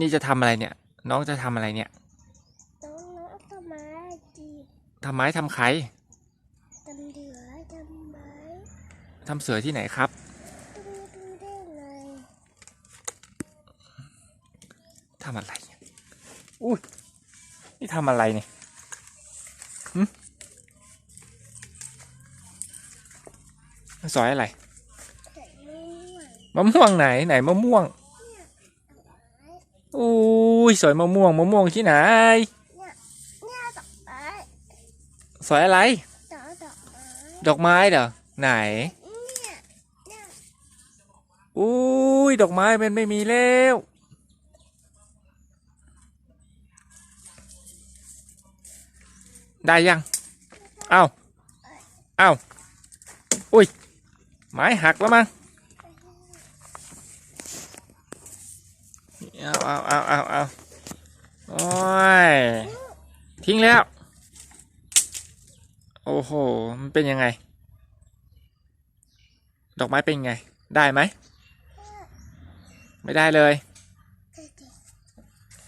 นี่จะทำอะไรเนี่ย น้องจะทำอะไรเนี่ยน้องน้องทำไมจีบทำไม้ทำไข่ทำเดือทำไมทำเสือที่ไหนครับดูดูได้เลยทำอะไรเนี่ยอุ้ยนี่ทำอะไรเนี่ยหึสอยอะไรใส่ม่วงมะม่วงไหนไหนมะม่วงเนี่ยด อุ้ยสอยมะม่วงมะม่วงที่ไหนสอยอะไร ดอกไม้เหรอไหนอุ้ยดอกไม้มันไม่มีแล้วได้ยัง เอ้าเอ้าอุ้ย ไม้หักแล้วมั้ง เอาเอาเอาเอาเอาโอ้ย ทิ้งแล้ว โอ้โห มันเป็นยังไง ดอกไม้เป็นไง ได้ไหม ไม่ได้เลยเด็ก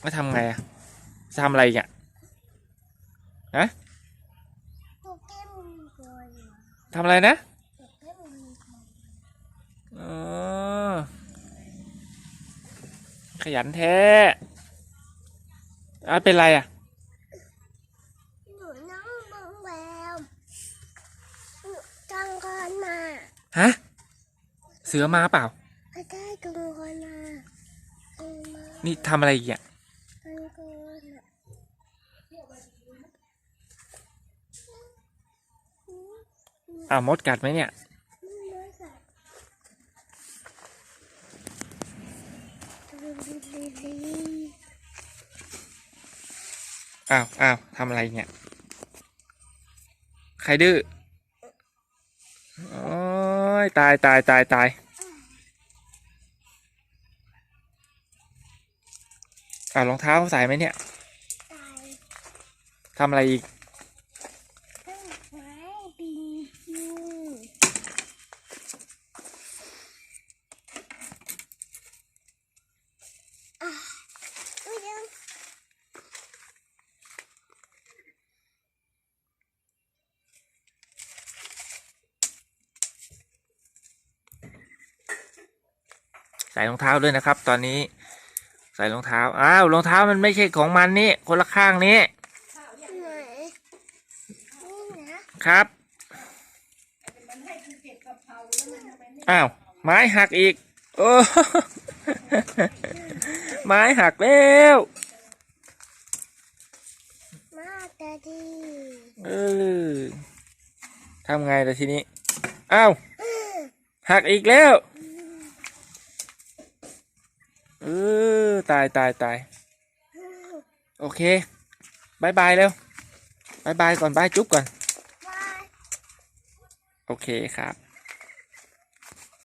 แล้วทำไงอะจะทำอะไรอีกอะๆโปเกมอนโกยทำอะไรนะโปเกมอนโกยอ๋อ ขยันแท้อะเป็นไรอะหนูน้องมองแววหนูจังก่อนมา ฮะ เสือมาเปล่าก็ได้กังก่อนมากังมานี่ทำอะไรอีกอะกังก่อนมาอ้าวมดกัดไหมเนี่ย อ้าวอ้าวทำอะไรเนี่ย ใครดื้อโอ้ยตายตายตายตายอ้าวรองเท้าใส่ไหมเนี่ยตายทำอะไรอีก ต้นไม้ปียูอะอุ๊ยเดี๋ยว ใส่รองเท้าด้วยนะครับ ตอนนี้ ใส่รองเท้าอ้าวรองเท้ามันไม่ใช่ของมันนี่คนละข้างนี้ไหนนี่นะครับ อ้าวไม้หักอีก โอ้ไม้หักแล้วมาตาดีเออทำไงล่ะทีนี้อ้าวหักอีกแล้ว เออ ตายตายตายโอเคบายบายเร็วบายบายก่อนบายจุ๊บก่อนบายโอเคครับ